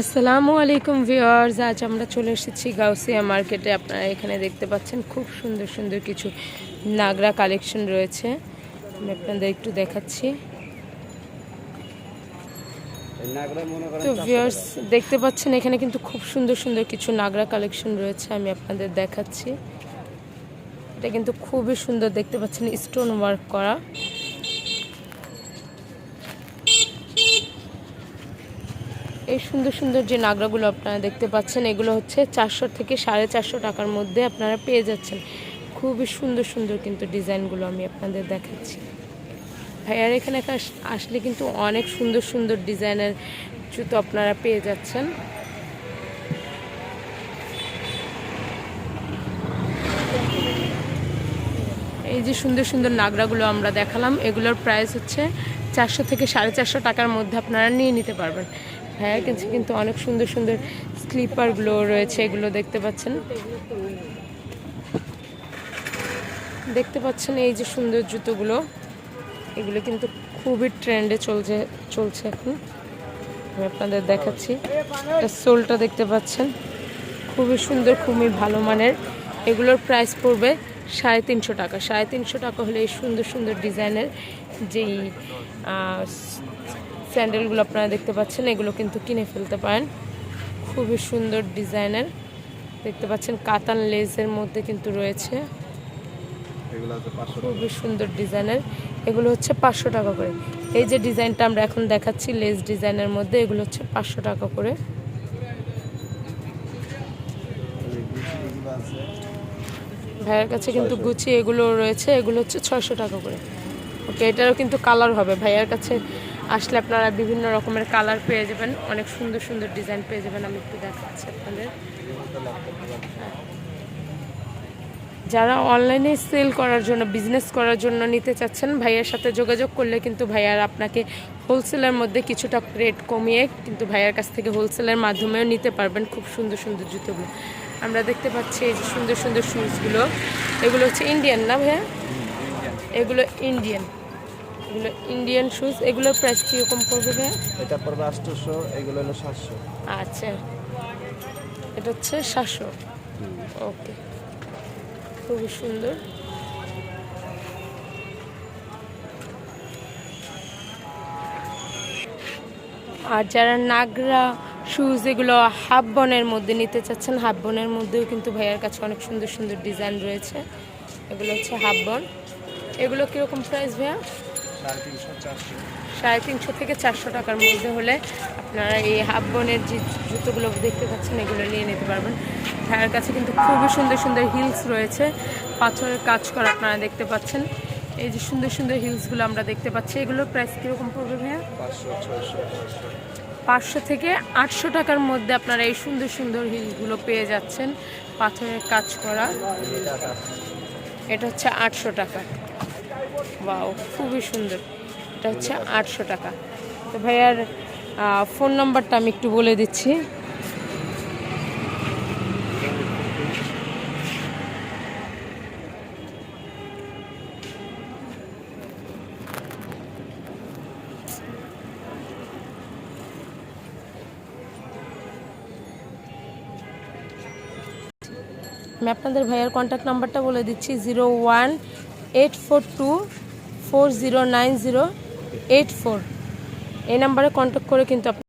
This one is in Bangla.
আসসালামু আলাইকুম ভিউয়ার্স আজ আমরা চলে এসেছি গাউসিয়া মার্কেটে। আপনারা এখানে দেখতে পাচ্ছেন খুব সুন্দর সুন্দর কিছু নাগরা কালেকশন রয়েছে। আমি আপনাদের একটু দেখাচ্ছি। তো ভিউয়ার্স দেখতে পাচ্ছেন এখানে কিন্তু খুব সুন্দর সুন্দর কিছু নাগরা কালেকশন রয়েছে আমি আপনাদের দেখাচ্ছি। এটা কিন্তু খুবই সুন্দর দেখতে পাচ্ছেন স্টোন ওয়ার্ক করা। এই সুন্দর সুন্দর যে নাগরাগুলো আপনারা দেখতে পাচ্ছেন, এগুলো হচ্ছে চারশো থেকে সাড়ে চারশো টাকার মধ্যে আপনারা পেয়ে যাচ্ছেন। খুবই সুন্দর সুন্দর কিন্তু ডিজাইনগুলো আমি আপনাদের দেখাচ্ছি। ভাইয়ার এখানে আস- আসলে কিন্তু অনেক সুন্দর সুন্দর ডিজাইনের জুতো আপনারা পেয়ে যাচ্ছেন। এই যে সুন্দর সুন্দর নাগরাগুলো আমরা দেখালাম, এগুলোর প্রাইস হচ্ছে চারশো থেকে সাড়ে চারশো টাকার মধ্যে আপনারা নিয়ে নিতে পারবেন। হ্যাঁ কিন্তু কিন্তু অনেক সুন্দর সুন্দর স্লিপারগুলো রয়েছে, এগুলো দেখতে পাচ্ছেন। দেখতে পাচ্ছেন এই যে সুন্দর জুতোগুলো, এগুলো কিন্তু খুবই ট্রেন্ডে চলছে চলছে এখন। আমি আপনাদের দেখাচ্ছি, এটা সোলটা দেখতে পাচ্ছেন। খুবই সুন্দর, খুবই ভালো মানের। এগুলোর প্রাইস পড়বে সাড়ে তিনশো টাকা। সাড়ে তিনশো টাকা হলে এই সুন্দর সুন্দর ডিজাইনের যেই স্যান্ডেলগুলো আপনারা দেখতে পাচ্ছেন এগুলো কিন্তু কিনে ফেলতে পারেন। খুবই সুন্দর ডিজাইনের। দেখতে পাচ্ছেন কাতান লেসের মধ্যে কিন্তু রয়েছে। খুবই সুন্দর ডিজাইনের। এগুলো হচ্ছে পাঁচশো টাকা করে। এই যে ডিজাইনটা আমরা এখন দেখাচ্ছি লেস ডিজাইনের মধ্যে এগুলো হচ্ছে পাঁচশো টাকা করে। ভাইয়ের কাছে কিন্তু গুচি এগুলো রয়েছে এগুলো হচ্ছে ছয়শো টাকা করে। ওকে এটারও কিন্তু কালার হবে। ভাইয়ার কাছে আসলে আপনারা বিভিন্ন রকমের কালার পেয়ে যাবেন। অনেক সুন্দর সুন্দর ডিজাইন পেয়ে যাবেন। আমি একটু দেখাচ্ছি আপনাদের। যারা অনলাইনে সেল করার জন্য বিজনেস করার জন্য নিতে চাচ্ছেন ভাইয়ার সাথে যোগাযোগ করলে কিন্তু ভাইয়ার আপনাকে হোলসেলের মধ্যে কিছুটা রেট কমিয়ে কিন্তু ভাইয়ার কাছ থেকে হোলসেলের মাধ্যমেও নিতে পারবেন খুব সুন্দর সুন্দর জুতোগুলো। আমরা দেখতে পাচ্ছি এই যে সুন্দর সুন্দর শুজগুলো এগুলো হচ্ছে ইন্ডিয়ান না ভাইয়া? এগুলো ইন্ডিয়ান এগুলো ইন্ডিয়ান শুজ এগুলোর প্রাইস কীরকম পড়বে ভাইয়া? এটা পড়বে আটশোশো এগুলো হলো সাতশো। আচ্ছা। এটা হচ্ছে সাতশো? ওকে। খুবই সুন্দর। আর যারা নাগরা শুজ এগুলো হাফ বনের মধ্যে নিতে চাচ্ছেন হাফ বনের মধ্যেও কিন্তু ভাইয়ার কাছে অনেক সুন্দর সুন্দর ডিজাইন রয়েছে। এগুলো হচ্ছে হাফ বন এগুলো কীরকম প্রাইস ভাইয়া? সাড়ে তিনশো থেকে চারশো টাকার মধ্যে হলে আপনারা এই হাফ বনের যে জুতোগুলো দেখতে পাচ্ছেন এগুলো নিয়ে নিতে পারবেন। ভাইয়ের কাছে কিন্তু খুবই সুন্দর সুন্দর হিলস রয়েছে। পাথরের কাজ করা আপনারা দেখতে পাচ্ছেন। এই যে সুন্দর সুন্দর হিলসগুলো আমরা দেখতে পাচ্ছি। এগুলোর প্রাইস কীরকম পড়বে ভাইয়া? পাঁচশো পাঁচশো। থেকে আটশো টাকার মধ্যে আপনারা এই সুন্দর সুন্দর হিলসগুলো পেয়ে যাচ্ছেন। পাথরের কাজ করা। এটা হচ্ছে আটশো টাকা। বাও খুবই সুন্দর। এটা হচ্ছে আটশো টাকা। তো ভাইয়ার ফোন নাম্বারটা আমি একটু বলে দিচ্ছি। আমি আপনাদের ভাইয়ার কন্ট্যাক্ট নাম্বারটা বলে দিচ্ছি, zero one eight four two four zero nine zero eight four এই নাম্বারে কন্ট্যাক্ট করে কিন্তু